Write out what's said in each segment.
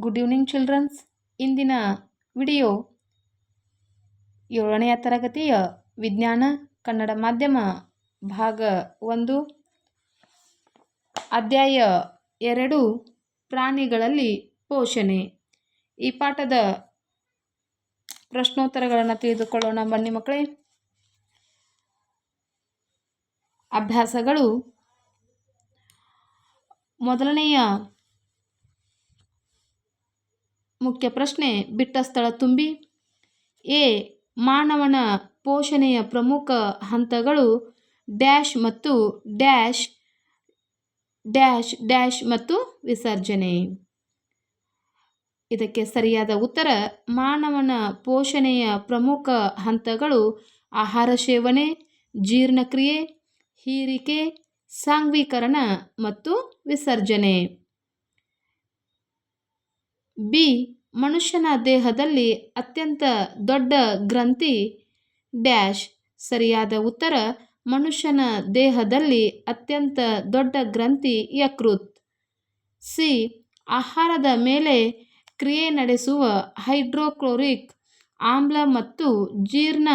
Good evening childrens ಇಂದಿನ video ಏಳನೆಯ ತರಗತಿಯ ವಿಜ್ಞಾನ ಕನ್ನಡ ಮಾಧ್ಯಮ ಭಾಗ ಒಂದು. ಅಧ್ಯಾಯ ಎರಡು, ಪ್ರಾಣಿಗಳಲ್ಲಿ ಪೋಷಣೆ. ಈ ಪಾಠದ ಪ್ರಶ್ನೋತ್ತರಗಳನ್ನು ತಿಳಿದುಕೊಳ್ಳೋಣ. ಬನ್ನಿ ಮಕ್ಕಳೇ. ಅಭ್ಯಾಸಗಳು. ಮೊದಲನೆಯ ಮುಖ್ಯ ಪ್ರಶ್ನೆ. ಬಿಟ್ಟ ಸ್ಥಳ ತುಂಬಿ. ಎ. ಮಾನವನ ಪೋಷಣೆಯ ಪ್ರಮುಖ ಹಂತಗಳು ಡ್ಯಾಶ್ ಮತ್ತು ಡ್ಯಾಶ್ ಡ್ಯಾಶ್ ಡ್ಯಾಶ್ ಮತ್ತು ವಿಸರ್ಜನೆ. ಇದಕ್ಕೆ ಸರಿಯಾದ ಉತ್ತರ, ಮಾನವನ ಪೋಷಣೆಯ ಪ್ರಮುಖ ಹಂತಗಳು ಆಹಾರ ಸೇವನೆ, ಜೀರ್ಣಕ್ರಿಯೆ, ಹೀರಿಕೆ ಸಾಂಗ್ವೀಕರಣ ಮತ್ತು ವಿಸರ್ಜನೆ. ಬಿ, ಮನುಷ್ಯನ ದೇಹದಲ್ಲಿ ಅತ್ಯಂತ ದೊಡ್ಡ ಗ್ರಂಥಿ ಡ್ಯಾಶ್. ಸರಿಯಾದ ಉತ್ತರ, ಮನುಷ್ಯನ ದೇಹದಲ್ಲಿ ಅತ್ಯಂತ ದೊಡ್ಡ ಗ್ರಂಥಿ ಯಕೃತ್. ಸಿ, ಆಹಾರದ ಮೇಲೆ ಕ್ರಿಯೆ ನಡೆಸುವ ಹೈಡ್ರೋಕ್ಲೋರಿಕ್ ಆಮ್ಲ ಮತ್ತು ಜೀರ್ಣ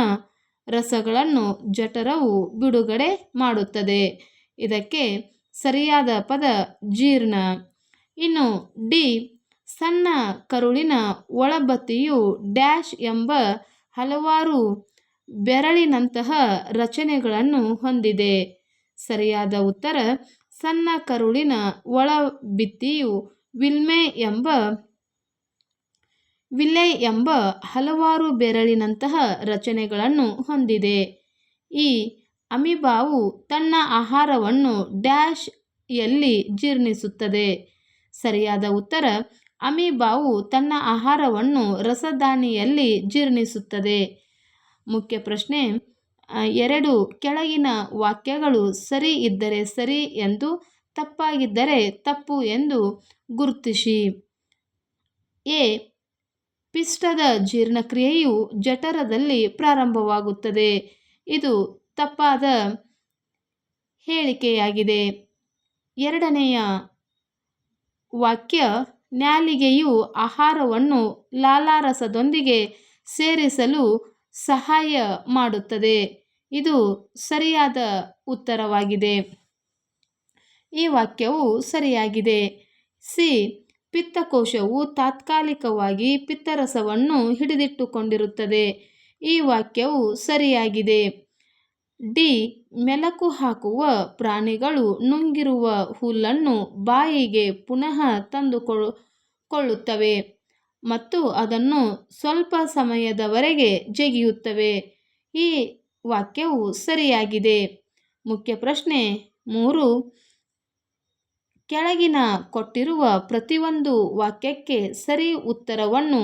ರಸಗಳನ್ನು ಜಠರವು ಬಿಡುಗಡೆ ಮಾಡುತ್ತದೆ. ಇದಕ್ಕೆ ಸರಿಯಾದ ಪದ ಜೀರ್ಣ. ಇನ್ನು ಡಿ ಸಣ್ಣ ಕರುಳಿನ ಒಳಬತ್ತಿಯು ಡ್ಯಾಶ್ ಎಂಬ ಹಲವಾರು ಬೆರಳಿನಂತಹ ರಚನೆಗಳನ್ನು ಹೊಂದಿದೆ. ಸರಿಯಾದ ಉತ್ತರ, ಸಣ್ಣ ಕರುಳಿನ ಒಳಬಿತ್ತಿಯು ವಿಲ್ಮೆ ಎಂಬ, ವಿಲ್ಲೆ ಎಂಬ ಹಲವಾರು ಬೆರಳಿನಂತಹ ರಚನೆಗಳನ್ನು ಹೊಂದಿದೆ. ಈ ಅಮಿಬಾವು ತನ್ನ ಆಹಾರವನ್ನು ಡ್ಯಾಶ್ ಎಲ್ಲಿ ಜೀರ್ಣಿಸುತ್ತದೆ. ಸರಿಯಾದ ಉತ್ತರ ಅಮೀಬಾವು ತನ್ನ ಆಹಾರವನ್ನು ರಸದಾನಿಯಲ್ಲಿ ಜೀರ್ಣಿಸುತ್ತದೆ. ಮುಖ್ಯ ಪ್ರಶ್ನೆ ಎರಡು ಕೆಳಗಿನ ವಾಕ್ಯಗಳು ಸರಿ ಇದ್ದರೆ ಸರಿ ಎಂದು, ತಪ್ಪಾಗಿದ್ದರೆ ತಪ್ಪು ಎಂದು ಗುರುತಿಸಿ. ಎ, ಪಿಷ್ಟದ ಜೀರ್ಣಕ್ರಿಯೆಯು ಜಠರದಲ್ಲಿ ಪ್ರಾರಂಭವಾಗುತ್ತದೆ. ಇದು ತಪ್ಪಾದ ಹೇಳಿಕೆಯಾಗಿದೆ. ಎರಡನೆಯ ವಾಕ್ಯ ನ್ಯಾಲಿಗೆಯು ಆಹಾರವನ್ನು ಲಾಲಾರಸದೊಂದಿಗೆ ಸೇರಿಸಲು ಸಹಾಯ ಮಾಡುತ್ತದೆ. ಇದು ಸರಿಯಾದ ಉತ್ತರವಾಗಿದೆ. ಈ ವಾಕ್ಯವು ಸರಿಯಾಗಿದೆ. ಸಿ. ಪಿತ್ತಕೋಶವು ತಾತ್ಕಾಲಿಕವಾಗಿ ಪಿತ್ತರಸವನ್ನು ಹಿಡಿದಿಟ್ಟುಕೊಂಡಿರುತ್ತದೆ. ಈ ವಾಕ್ಯವು ಸರಿಯಾಗಿದೆ. ಡಿ. ಮೆಲಕು ಹಾಕುವ ಪ್ರಾಣಿಗಳು ನುಂಗಿರುವ ಹುಲ್ಲನ್ನು ಬಾಯಿಗೆ ಪುನಃ ತಂದುಕೊಳ್ಳುತ್ತವೆ ಮತ್ತು ಅದನ್ನು ಸ್ವಲ್ಪ ಸಮಯದವರೆಗೆ ಜಗಿಯುತ್ತವೆ. ಈ ವಾಕ್ಯವು ಸರಿಯಾಗಿದೆ. ಮುಖ್ಯ ಪ್ರಶ್ನೆ ಮೂರು. ಕೆಳಗಿನ ಕೊಟ್ಟಿರುವ ಪ್ರತಿಯೊಂದು ವಾಕ್ಯಕ್ಕೆ ಸರಿ ಉತ್ತರವನ್ನು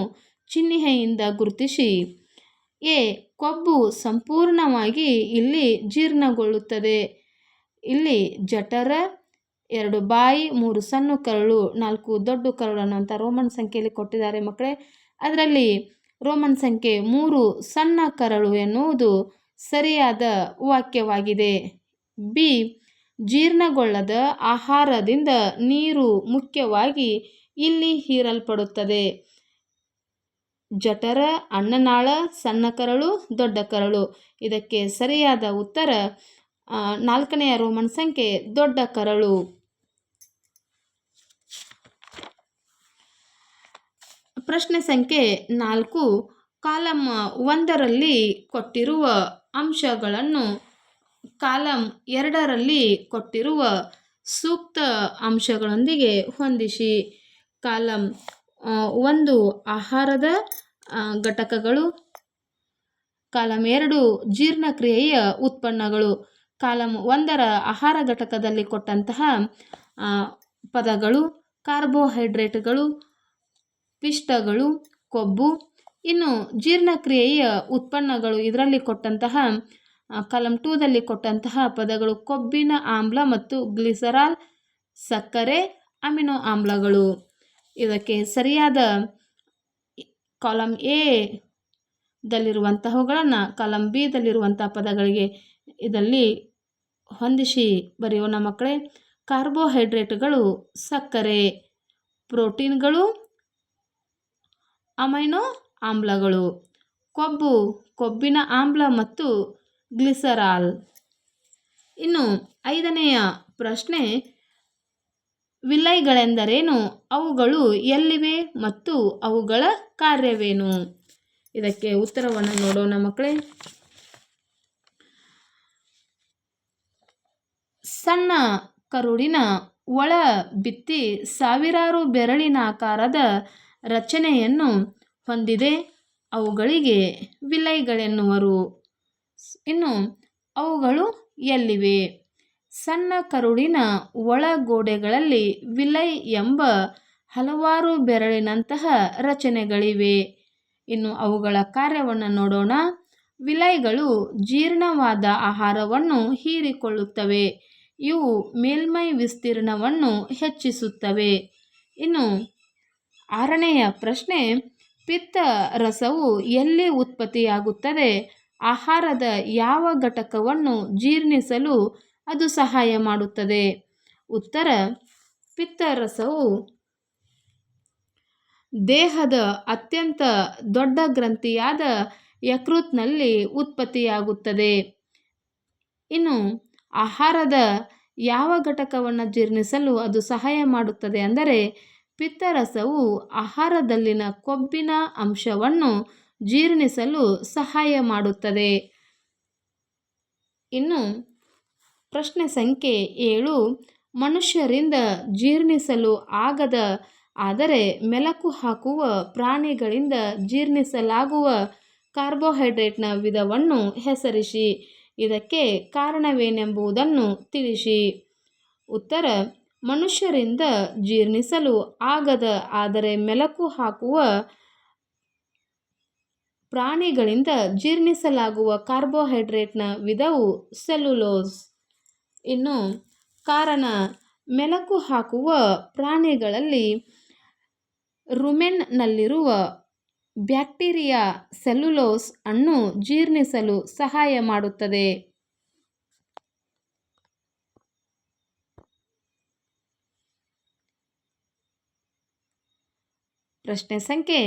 ಚಿಹ್ನೆಯಿಂದ ಗುರುತಿಸಿ. ಎ. ಕೊಬ್ಬು ಸಂಪೂರ್ಣವಾಗಿ ಇಲ್ಲಿ ಜೀರ್ಣಗೊಳ್ಳುತ್ತದೆ. ಇಲ್ಲಿ ಜಠರ ಎರಡು ಬಾಯಿ, ಮೂರು ಸಣ್ಣ ಕರಳು, ನಾಲ್ಕು ದೊಡ್ಡ ಕರಳು ಅಂತ ರೋಮನ್ ಸಂಖ್ಯೆಯಲ್ಲಿ ಕೊಟ್ಟಿದ್ದಾರೆ ಮಕ್ಕಳೇ. ಅದರಲ್ಲಿ ರೋಮನ್ ಸಂಖ್ಯೆ ಮೂರು ಸಣ್ಣ ಕರಳು ಎನ್ನುವುದು ಸರಿಯಾದ ವಾಕ್ಯವಾಗಿದೆ. ಬಿ, ಜೀರ್ಣಗೊಳ್ಳದ ಆಹಾರದಿಂದ ನೀರು ಮುಖ್ಯವಾಗಿ ಇಲ್ಲಿ ಹೀರಲ್ಪಡುತ್ತದೆ. ಜಠರ ಅನ್ನನಾಳ ಸಣ್ಣ ಕರಳು, ದೊಡ್ಡ ಕರಳು. ಇದಕ್ಕೆ ಸರಿಯಾದ ಉತ್ತರ ನಾಲ್ಕನೆಯ ರೋಮನ್ ಸಂಖ್ಯೆ ದೊಡ್ಡ ಕರಳು. ಪ್ರಶ್ನೆ ಸಂಖ್ಯೆ ನಾಲ್ಕು ಕಾಲಮ್ ಒಂದರಲ್ಲಿ ಕೊಟ್ಟಿರುವ ಅಂಶಗಳನ್ನು ಕಾಲಮ್ ಎರಡರಲ್ಲಿ ಕೊಟ್ಟಿರುವ ಸೂಕ್ತ ಅಂಶಗಳೊಂದಿಗೆ ಹೊಂದಿಸಿ. ಕಾಲಮ್ ಒಂದು ಆಹಾರದ ಘಟಕಗಳು. ಕಾಲಮ್ ಎರಡು, ಜೀರ್ಣಕ್ರಿಯೆಯ ಉತ್ಪನ್ನಗಳು. ಕಾಲಮ್ ಒಂದರ ಆಹಾರ ಘಟಕದಲ್ಲಿ ಕೊಟ್ಟಂತಹ ಪದಗಳು, ಕಾರ್ಬೋಹೈಡ್ರೇಟ್ಗಳು. ಪಿಷ್ಟಗಳು, ಕೊಬ್ಬು, ಇನ್ನು ಜೀರ್ಣಕ್ರಿಯೆಯ ಉತ್ಪನ್ನಗಳು ಇದರಲ್ಲಿ ಕೊಟ್ಟಂತಹ ಕಾಲಮ್ ಟೂದಲ್ಲಿ ಕೊಟ್ಟಂತಹ ಪದಗಳು ಕೊಬ್ಬಿನ ಆಮ್ಲ ಮತ್ತು ಗ್ಲಿಸರಾಲ್ ಸಕ್ಕರೆ, ಅಮಿನೋ ಆಮ್ಲಗಳು. ಇದಕ್ಕೆ ಸರಿಯಾದ ಕಾಲಮ್ ಎ ದಲ್ಲಿರುವಂತಹವುಗಳನ್ನು ಕಾಲಮ್ ಬಿ ಪದಗಳಿಗೆ ಇದರಲ್ಲಿ ಹೊಂದಿಸಿ ಬರೆಯೋಣ ಮಕ್ಕಳೇ. ಕಾರ್ಬೋಹೈಡ್ರೇಟ್ಗಳು ಸಕ್ಕರೆ, ಪ್ರೋಟೀನ್ಗಳು ಅಮೈನೋ ಆಮ್ಲಗಳು. ಕೊಬ್ಬು, ಕೊಬ್ಬಿನ ಆಮ್ಲ ಮತ್ತು ಗ್ಲಿಸರಾಲ್. ಇನ್ನು ಐದನೆಯ ಪ್ರಶ್ನೆ, ವಿಲೈಗಳೆಂದರೇನು? ಅವುಗಳು ಎಲ್ಲಿವೆ ಮತ್ತು ಅವುಗಳ ಕಾರ್ಯವೇನು? ಇದಕ್ಕೆ ಉತ್ತರವನ್ನು ನೋಡೋಣ ಮಕ್ಕಳೇ. ಸಣ್ಣ ಕರುಳಿನ ಒಳ ಬಿತ್ತಿ ಸಾವಿರಾರು ಬೆರಳಿನಾಕಾರದ ರಚನೆಯನ್ನು ಹೊಂದಿದೆ. ಅವುಗಳಿಗೆ ವಿಲೈಗಳೆನ್ನುವರು. ಇನ್ನು ಅವುಗಳು ಎಲ್ಲಿವೆ? ಸಣ್ಣ ಕರುಳಿನ ಒಳಗೋಡೆಗಳಲ್ಲಿ ವಿಲೈ ಎಂಬ ಹಲವಾರು ಬೆರಳಿನಂತಹ ರಚನೆಗಳಿವೆ. ಇನ್ನು ಅವುಗಳ ಕಾರ್ಯವನ್ನು ನೋಡೋಣ. ವಿಲೈಗಳು ಜೀರ್ಣವಾದ ಆಹಾರವನ್ನು ಹೀರಿಕೊಳ್ಳುತ್ತವೆ. ಇವು ಮೇಲ್ಮೈ ವಿಸ್ತೀರ್ಣವನ್ನು ಹೆಚ್ಚಿಸುತ್ತವೆ. ಇನ್ನು ಆರನೆಯ ಪ್ರಶ್ನೆ, ಪಿತ್ತ ರಸವು ಎಲ್ಲಿ ಉತ್ಪತ್ತಿಯಾಗುತ್ತದೆ? ಆಹಾರದ ಯಾವ ಘಟಕವನ್ನು ಜೀರ್ಣಿಸಲು ಅದು ಸಹಾಯ ಮಾಡುತ್ತದೆ? ಉತ್ತರ ಪಿತ್ತರಸವು ದೇಹದ ಅತ್ಯಂತ ದೊಡ್ಡ ಗ್ರಂಥಿಯಾದ ಯಕೃತ್ನಲ್ಲಿ ಉತ್ಪತ್ತಿಯಾಗುತ್ತದೆ. ಇನ್ನು, ಆಹಾರದ ಯಾವ ಘಟಕವನ್ನು ಜೀರ್ಣಿಸಲು ಅದು ಸಹಾಯ ಮಾಡುತ್ತದೆ ಅಂದರೆ ಪಿತ್ತರಸವು ಆಹಾರದಲ್ಲಿನ ಕೊಬ್ಬಿನ ಅಂಶವನ್ನು ಜೀರ್ಣಿಸಲು ಸಹಾಯ ಮಾಡುತ್ತದೆ. ಇನ್ನು ಪ್ರಶ್ನೆ ಸಂಖ್ಯೆ ಏಳು. ಮನುಷ್ಯರಿಂದ ಜೀರ್ಣಿಸಲು ಆಗದ, ಆದರೆ ಮೆಲಕು ಹಾಕುವ ಪ್ರಾಣಿಗಳಿಂದ ಜೀರ್ಣಿಸಲಾಗುವ ಕಾರ್ಬೋಹೈಡ್ರೇಟ್ನ ವಿಧವನ್ನು ಹೆಸರಿಸಿ. ಇದಕ್ಕೆ ಕಾರಣವೇನೆಂಬುದನ್ನು ತಿಳಿಸಿ. ಉತ್ತರ ಮನುಷ್ಯರಿಂದ ಜೀರ್ಣಿಸಲು ಆಗದ, ಆದರೆ ಮೆಲಕು ಹಾಕುವ ಪ್ರಾಣಿಗಳಿಂದ ಜೀರ್ಣಿಸಲಾಗುವ ಕಾರ್ಬೋಹೈಡ್ರೇಟ್ನ ವಿಧವು ಸೆಲ್ಯುಲೋಸ್. ಇನ್ನು ಕಾರಣ, ಮೆಲಕು ಹಾಕುವ ಪ್ರಾಣಿಗಳಲ್ಲಿ ರುಮೆನ್ನಲ್ಲಿರುವ ಬ್ಯಾಕ್ಟೀರಿಯಾ ಸೆಲ್ಯುಲೋಸ್ ಅನ್ನು ಜೀರ್ಣಿಸಲು ಸಹಾಯ ಮಾಡುತ್ತದೆ. ಪ್ರಶ್ನೆ ಸಂಖ್ಯೆ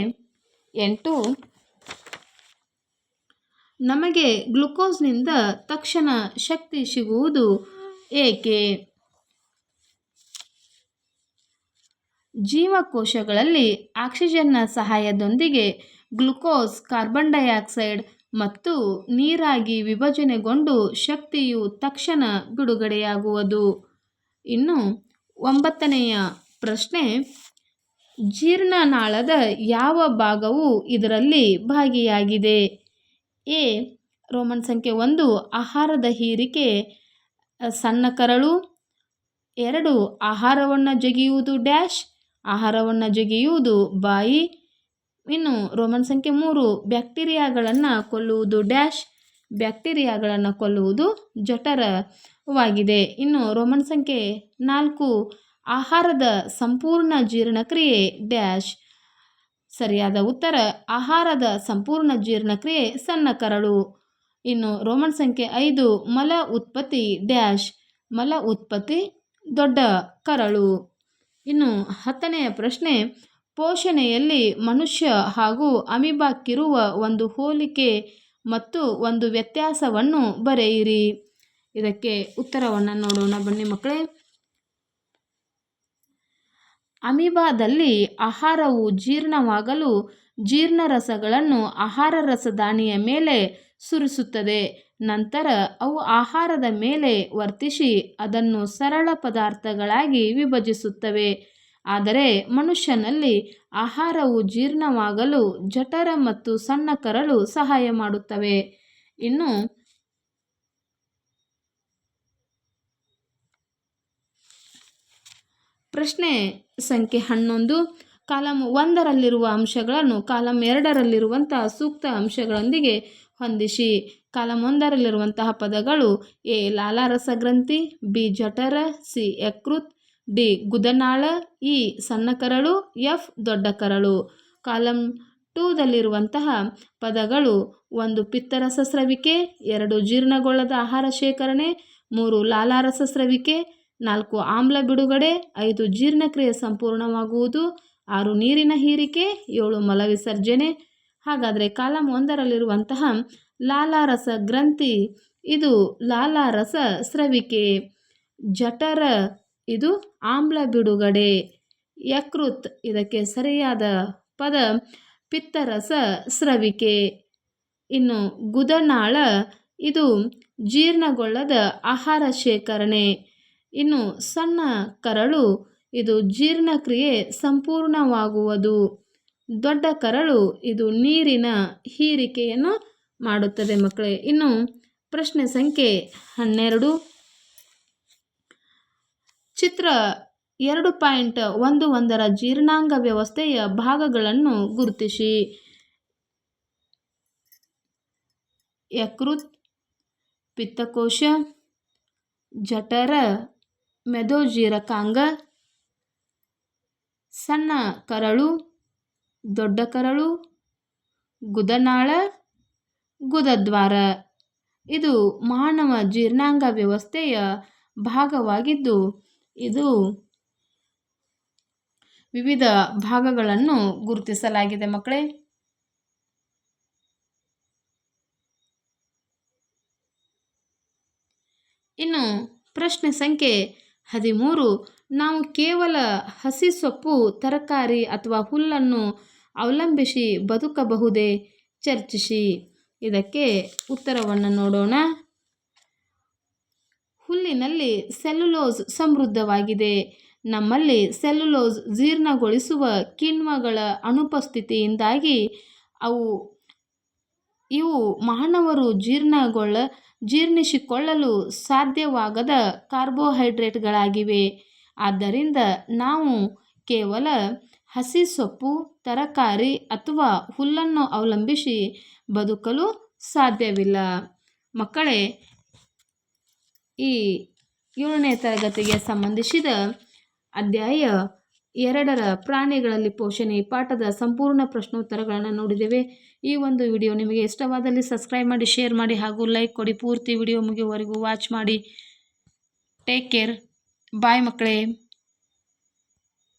ಎಂಟು. ನಮಗೆ ಗ್ಲುಕೋಸ್ನಿಂದ ತಕ್ಷಣ ಶಕ್ತಿ ಸಿಗುವುದು ಏಕೆ? ಜೀವಕೋಶಗಳಲ್ಲಿ ಆಕ್ಸಿಜನ್ನ ಸಹಾಯದೊಂದಿಗೆ ಗ್ಲುಕೋಸ್ ಕಾರ್ಬನ್ ಡೈಆಕ್ಸೈಡ್ ಮತ್ತು ನೀರಾಗಿ ವಿಭಜನೆಗೊಂಡು ಶಕ್ತಿಯು ತಕ್ಷಣ ಬಿಡುಗಡೆಯಾಗುವುದು. ಇನ್ನು ಒಂಬತ್ತನೆಯ ಪ್ರಶ್ನೆ ಜೀರ್ಣನಾಳದ ಯಾವ ಭಾಗವು ಇದರಲ್ಲಿ ಭಾಗಿಯಾಗಿದೆ? ಎ. ರೋಮನ್ ಸಂಖ್ಯೆ ಒಂದು, ಆಹಾರದ ಹೀರಿಕೆ ಸಣ್ಣ ಕರಳು. ಎರಡು, ಆಹಾರವನ್ನು ಜಗಿಯುವುದು ಡ್ಯಾಶ್, ಆಹಾರವನ್ನು ಜಗಿಯುವುದು ಬಾಯಿ. ಇನ್ನು ರೋಮನ್ ಸಂಖ್ಯೆ ಮೂರು, ಬ್ಯಾಕ್ಟೀರಿಯಾಗಳನ್ನು ಕೊಲ್ಲುವುದು ಡ್ಯಾಶ್, ಬ್ಯಾಕ್ಟೀರಿಯಾಗಳನ್ನು ಕೊಲ್ಲುವುದು ಜಠರವಾಗಿದೆ. ಇನ್ನು ರೋಮನ್ ಸಂಖ್ಯೆ ನಾಲ್ಕು ಆಹಾರದ ಸಂಪೂರ್ಣ ಜೀರ್ಣಕ್ರಿಯೆ ಡ್ಯಾಶ್. ಸರಿಯಾದ ಉತ್ತರ, ಆಹಾರದ ಸಂಪೂರ್ಣ ಜೀರ್ಣಕ್ರಿಯೆ ಸಣ್ಣ ಕರಳು. ಇನ್ನು ರೋಮನ್ ಸಂಖ್ಯೆ ಐದು, ಮಲ ಉತ್ಪತ್ತಿ ಡ್ಯಾಶ್. ಮಲ ಉತ್ಪತ್ತಿ ದೊಡ್ಡ ಕರಳು. ಇನ್ನು ಹತ್ತನೆಯ ಪ್ರಶ್ನೆ, ಪೋಷಣೆಯಲ್ಲಿ ಮನುಷ್ಯ ಹಾಗೂ ಅಮಿಬಾಕ್ಕಿರುವ ಒಂದು ಹೋಲಿಕೆ ಮತ್ತು ಒಂದು ವ್ಯತ್ಯಾಸವನ್ನು ಬರೆಯಿರಿ. ಇದಕ್ಕೆ ಉತ್ತರವನ್ನು ನೋಡೋಣ ಬನ್ನಿ ಮಕ್ಕಳೇ. ಅಮೀಬಾದಲ್ಲಿ ಆಹಾರವು ಜೀರ್ಣವಾಗಲು ಜೀರ್ಣರಸಗಳನ್ನು ಆಹಾರ ರಸದಾನಿಯ ಮೇಲೆ ಸುರಿಸುತ್ತದೆ. ನಂತರ ಅವು ಆಹಾರದ ಮೇಲೆ ವರ್ತಿಸಿ ಅದನ್ನು ಸರಳ ಪದಾರ್ಥಗಳಾಗಿ ವಿಭಜಿಸುತ್ತವೆ. ಆದರೆ ಮನುಷ್ಯನಲ್ಲಿ ಆಹಾರವು ಜೀರ್ಣವಾಗಲು ಜಠರ ಮತ್ತು ಸಣ್ಣ ಕರಳು ಸಹಾಯ ಮಾಡುತ್ತವೆ. ಇನ್ನು ಪ್ರಶ್ನೆ ಸಂಖ್ಯೆ ಹನ್ನೊಂದು. ಕಾಲಂ ಒಂದರಲ್ಲಿರುವ ಅಂಶಗಳನ್ನು ಕಾಲಂ ಎರಡರಲ್ಲಿರುವಂತಹ ಸೂಕ್ತ ಅಂಶಗಳೊಂದಿಗೆ ಹೊಂದಿಸಿ. ಕಾಲಂ ಒಂದರಲ್ಲಿರುವಂತಹ ಪದಗಳು ಎ. ಲಾಲಾರಸ ಗ್ರಂಥಿ ಬಿ. ಜಠರ, ಸಿ. ಯಕೃತ್, ಡಿ. ಗುದನಾಳ, ಇ. ಸಣ್ಣ ಕರಳು ಎಫ್. ದೊಡ್ಡ ಕರಳು ಕಾಲಂ ಟೂದಲ್ಲಿರುವಂತಹ ಪದಗಳು ಒಂದು ಪಿತ್ತರಸ ಸ್ರವಿಕೆ, ಎರಡು ಜೀರ್ಣಗೊಳ್ಳದ ಆಹಾರ ಶೇಖರಣೆ, ಮೂರು ಲಾಲಾರಸ ಸ್ರವಿಕೆ ನಾಲ್ಕು ಆಮ್ಲ ಬಿಡುಗಡೆ, ಐದು ಜೀರ್ಣಕ್ರಿಯೆ ಸಂಪೂರ್ಣವಾಗುವುದು, ಆರು ನೀರಿನ ಹೀರಿಕೆ, ಏಳು ಮಲವಿಸರ್ಜನೆ ಹಾಗಾದರೆ ಕಾಲಂ ಒಂದರಲ್ಲಿರುವಂತಹ ಲಾಲಾರಸ ಗ್ರಂಥಿ, ಇದು ಲಾಲಾರಸ ಸ್ರವಿಕೆ. ಜಠರ, ಇದು ಆಮ್ಲ ಬಿಡುಗಡೆ. ಯಕೃತ್, ಇದಕ್ಕೆ ಸರಿಯಾದ ಪದ, ಪಿತ್ತರಸ ಸ್ರವಿಕೆ. ಇನ್ನು ಗುದನಾಳ, ಇದು ಜೀರ್ಣಗೊಳ್ಳದ ಆಹಾರ ಶೇಖರಣೆ. ಇನ್ನು ಸಣ್ಣ ಕರಳು, ಇದು ಜೀರ್ಣಕ್ರಿಯೆ ಸಂಪೂರ್ಣವಾಗುವುದು. ದೊಡ್ಡ ಕರಳು, ಇದು ನೀರಿನ ಹೀರಿಕೆಯನ್ನು ಮಾಡುತ್ತದೆ ಮಕ್ಕಳೇ. ಇನ್ನು ಪ್ರಶ್ನೆ ಸಂಖ್ಯೆ ಹನ್ನೆರಡು. ಚಿತ್ರ ಎರಡು ಪಾಯಿಂಟ್ ಒಂದು ಒಂದರ ಜೀರ್ಣಾಂಗ ವ್ಯವಸ್ಥೆಯ ಭಾಗಗಳನ್ನು ಗುರುತಿಸಿ. ಯಕೃತ್, ಪಿತ್ತಕೋಶ, ಜಠರ ಮೆದೋಜೀರಕಾಂಗ ಸಣ್ಣ ಕರಳು, ದೊಡ್ಡ ಕರಳು, ಗುದನಾಳ, ಗುದದ್ವಾರ. ಇದು ಮಾನವ ಜೀರ್ಣಾಂಗ ವ್ಯವಸ್ಥೆಯ ಭಾಗವಾಗಿದ್ದು, ಇದು ವಿವಿಧ ಭಾಗಗಳನ್ನು ಗುರುತಿಸಲಾಗಿದೆ ಮಕ್ಕಳೇ. ಇನ್ನು ಪ್ರಶ್ನೆ ಸಂಖ್ಯೆ ಹದಿಮೂರು. ನಾವು ಕೇವಲ ಹಸಿ ಸೊಪ್ಪು, ತರಕಾರಿ ಅಥವಾ ಹುಲ್ಲನ್ನು ಅವಲಂಬಿಸಿ ಬದುಕಬಹುದೇ? ಚರ್ಚಿಸಿ. ಇದಕ್ಕೆ ಉತ್ತರವನ್ನು ನೋಡೋಣ. ಹುಲ್ಲಿನಲ್ಲಿ ಸೆಲ್ಯುಲೋಸ್ ಸಮೃದ್ಧವಾಗಿದೆ. ನಮ್ಮಲ್ಲಿ ಸೆಲ್ಯುಲೋಸ್ ಜೀರ್ಣಗೊಳಿಸುವ ಕಿಣ್ವಗಳ ಅನುಪಸ್ಥಿತಿಯಿಂದಾಗಿ ಅವು, ಇವು ಮಾನವರು ಜೀರ್ಣಗೊಳ್ಳ ಜೀರ್ಣಿಸಿಕೊಳ್ಳಲು ಸಾಧ್ಯವಾಗದ ಕಾರ್ಬೋಹೈಡ್ರೇಟ್ಗಳಾಗಿವೆ. ಆದ್ದರಿಂದ ನಾವು ಕೇವಲ ಹಸಿ ಸೊಪ್ಪು, ತರಕಾರಿ ಅಥವಾ ಹುಲ್ಲನ್ನು ಅವಲಂಬಿಸಿ ಬದುಕಲು ಸಾಧ್ಯವಿಲ್ಲ. ಮಕ್ಕಳೇ, ಈ ಏಳನೇ ತರಗತಿಗೆ ಸಂಬಂಧಿಸಿದ ಅಧ್ಯಾಯ ಎರಡರ ಪ್ರಾಣಿಗಳಲ್ಲಿ ಪೋಷಣೆ, ಪಾಠದ ಸಂಪೂರ್ಣ ಪ್ರಶ್ನೋತ್ತರಗಳನ್ನು ನೋಡಿದ್ದೇವೆ. ಈ ಒಂದು ವಿಡಿಯೋ ನಿಮಗೆ ಇಷ್ಟವಾದಲ್ಲಿ ಸಬ್ಸ್ಕ್ರೈಬ್ ಮಾಡಿ, ಶೇರ್ ಮಾಡಿ ಹಾಗೂ ಲೈಕ್ ಕೊಡಿ. ಪೂರ್ತಿ ವಿಡಿಯೋ ಮುಗಿಯುವವರೆಗೂ ವಾಚ್ ಮಾಡಿ. Take care. ಬಾಯ್ ಮಕ್ಕಳೇ.